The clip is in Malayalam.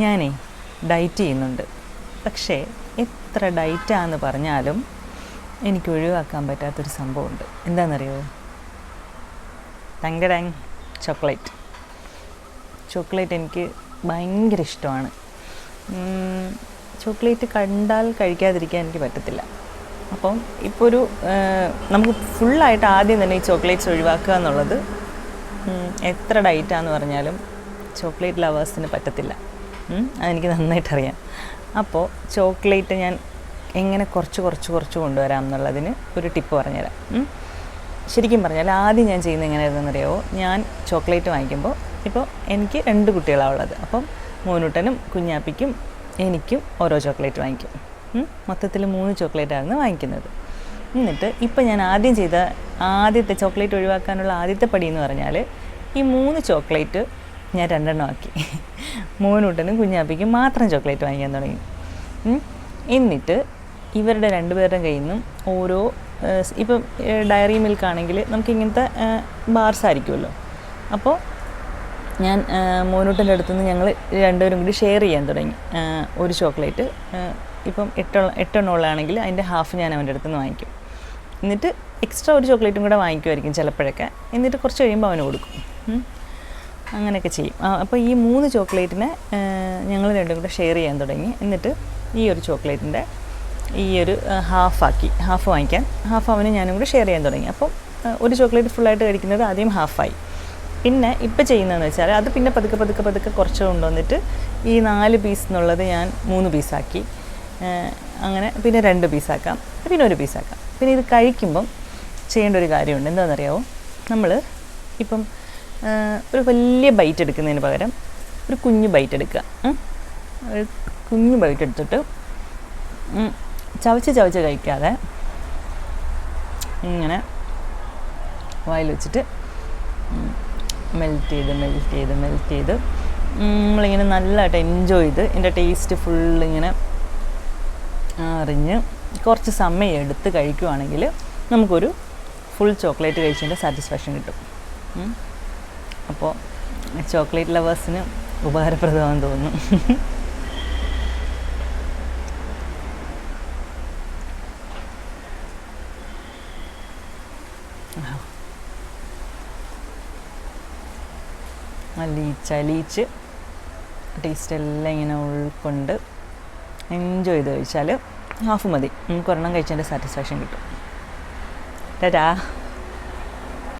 ഞാനേ ഡയറ്റ് ചെയ്യുന്നുണ്ട്. പക്ഷേ എത്ര ഡയറ്റാന്ന് പറഞ്ഞാലും എനിക്ക് ഒഴിവാക്കാൻ പറ്റാത്തൊരു സംഭവമുണ്ട്. എന്താണെന്നറിയോ തങ്കടാങ് ചോക്ലേറ്റ്. ചോക്ലേറ്റ് എനിക്ക് ഭയങ്കര ഇഷ്ടമാണ്. ചോക്ലേറ്റ് കണ്ടാൽ കഴിക്കാതിരിക്കാൻ എനിക്ക് പറ്റത്തില്ല. അപ്പം ഇപ്പോൾ ഒരു നമുക്ക് ഫുള്ളായിട്ട് ആദ്യം തന്നെ ഈ ചോക്ലേറ്റ്സ് ഒഴിവാക്കുക എന്നുള്ളത് എത്ര ഡയറ്റാന്ന് പറഞ്ഞാലും ചോക്ലേറ്റ് ലവേഴ്സിന് പറ്റത്തില്ല. അതെനിക്ക് നന്നായിട്ടറിയാം. അപ്പോൾ ചോക്ലേറ്റ് ഞാൻ എങ്ങനെ കുറച്ച് കുറച്ച് കുറച്ച് കൊണ്ടുവരാം എന്നുള്ളതിന് ഒരു ടിപ്പ് പറഞ്ഞുതരാം. ശരിക്കും പറഞ്ഞാൽ ആദ്യം ഞാൻ ചെയ്യുന്നത് എങ്ങനെയായിരുന്നെന്ന് അറിയാമോ ഞാൻ ചോക്ലേറ്റ് വാങ്ങിക്കുമ്പോൾ ഇപ്പോൾ എനിക്ക് രണ്ട് കുട്ടികളാണ് ഉള്ളത്. അപ്പം മോനൂട്ടനും കുഞ്ഞാപ്പിക്കും എനിക്കും ഓരോ ചോക്ലേറ്റ് വാങ്ങിക്കും. മൊത്തത്തിൽ മൂന്ന് ചോക്ലേറ്റായിരുന്നു വാങ്ങിക്കുന്നത്. എന്നിട്ട് ഇപ്പം ഞാൻ ആദ്യം ചെയ്ത ആദ്യത്തെ ചോക്ലേറ്റ് ഒഴിവാക്കാനുള്ള ആദ്യത്തെ പടി എന്ന് പറഞ്ഞാൽ ഈ മൂന്ന് ചോക്ലേറ്റ് ഞാൻ രണ്ടെണ്ണം ആക്കി. മോനൂട്ടനും കുഞ്ഞാപ്പിക്കും മാത്രം ചോക്ലേറ്റ് വാങ്ങിക്കാൻ തുടങ്ങി. എന്നിട്ട് ഇവരുടെ രണ്ടുപേരുടെയും കയ്യിൽ നിന്നും ഓരോ ഇപ്പം ഡയറി മിൽക്ക് ആണെങ്കിൽ നമുക്ക് ഇങ്ങനത്തെ ബാർസ് ആയിരിക്കുമല്ലോ. അപ്പോൾ ഞാൻ മോനൂട്ടന്റെ അടുത്തുനിന്ന് ഞങ്ങൾ രണ്ടുപേരും കൂടി ഷെയർ ചെയ്യാൻ തുടങ്ങി. ഒരു ചോക്ലേറ്റ് ഇപ്പം എട്ട് എട്ടെണ്ണമുള്ളതാണെങ്കിൽ അതിന്റെ ഹാഫ് ഞാൻ അവന്റെ അടുത്തുനിന്ന് വാങ്ങിക്കും. എന്നിട്ട് എക്സ്ട്രാ ഒരു ചോക്ലേറ്റും കൂടെ വാങ്ങിക്കുമായിരിക്കും ചിലപ്പോഴൊക്കെ. എന്നിട്ട് കുറച്ച് കഴിയുമ്പോൾ അവന് കൊടുക്കും. അങ്ങനെയൊക്കെ ചെയ്യും. അപ്പോൾ ഈ മൂന്ന് ചോക്ലേറ്റിനെ ഞങ്ങൾ രണ്ടും കൂടെ ഷെയർ ചെയ്യാൻ തുടങ്ങി. എന്നിട്ട് ഈ ഒരു ചോക്ലേറ്റിന്റെ ഈ ഒരു ഹാഫാക്കി ഹാഫ് വാങ്ങിക്കാൻ ഹാഫ് അവന് ഞാനും കൂടെ ഷെയർ ചെയ്യാൻ തുടങ്ങി. അപ്പോൾ ഒരു ചോക്ലേറ്റ് ഫുള്ളായിട്ട് കഴിക്കുന്നത് ആദ്യം ഹാഫായി. പിന്നെ ഇപ്പം ചെയ്യുന്നതെന്ന് വെച്ചാൽ അത് പിന്നെ പതുക്കെ പതുക്കെ പതുക്കെ കുറച്ച് കൊണ്ടുവന്നിട്ട് ഈ നാല് പീസ് എന്നുള്ളത് ഞാൻ മൂന്ന് പീസാക്കി അങ്ങനെ പിന്നെ രണ്ട് പീസാക്കാം പിന്നെ ഒരു പീസാക്കാം പിന്നെ ഇത് കഴിക്കുമ്പം ചെയ്യേണ്ട ഒരു കാര്യമുണ്ട്. എന്താണെന്നറിയാമോ നമ്മൾ ഇപ്പം ഒരു വലിയ ബൈറ്റ് എടുക്കുന്നതിന് പകരം ഒരു കുഞ്ഞു ബൈറ്റ് എടുക്കുക. ഒരു കുഞ്ഞു ബൈറ്റ് എടുത്തിട്ട് ചവച്ച് ചവച്ച് കഴിക്കാതെ ഇങ്ങനെ വായിൽ വെച്ചിട്ട് മെൽറ്റ് ചെയ്ത് മെൽറ്റ് ചെയ്ത് മെൽറ്റ് ചെയ്ത് നമ്മളിങ്ങനെ നല്ലതായിട്ട് എൻജോയ് ചെയ്ത് എന്റെ ടേസ്റ്റ് ഫുൾ ഇങ്ങനെ അറിഞ്ഞ് കുറച്ച് സമയം എടുത്ത് കഴിക്കുവാണെങ്കിൽ നമുക്കൊരു ഫുൾ ചോക്ലേറ്റ് കഴിച്ചതിന്റെ സാറ്റിസ്ഫാക്ഷൻ കിട്ടും. അപ്പോൾ ചോക്ലേറ്റ് ലവേഴ്സിന് ഉപകാരപ്രദമാണെന്ന് തോന്നുന്നു. അലീച്ച് ലീച്ച് ടേസ്റ്റ് എല്ലാം ഇങ്ങനെ ഉൾക്കൊണ്ട് എൻജോയ് ചെയ്ത് കഴിച്ചാൽ ഹാഫ് മതി. നമുക്ക് ഒരെണ്ണം കഴിച്ചതിന്റെ സാറ്റിസ്ഫാക്ഷൻ കിട്ടും. ടാറ്റാ.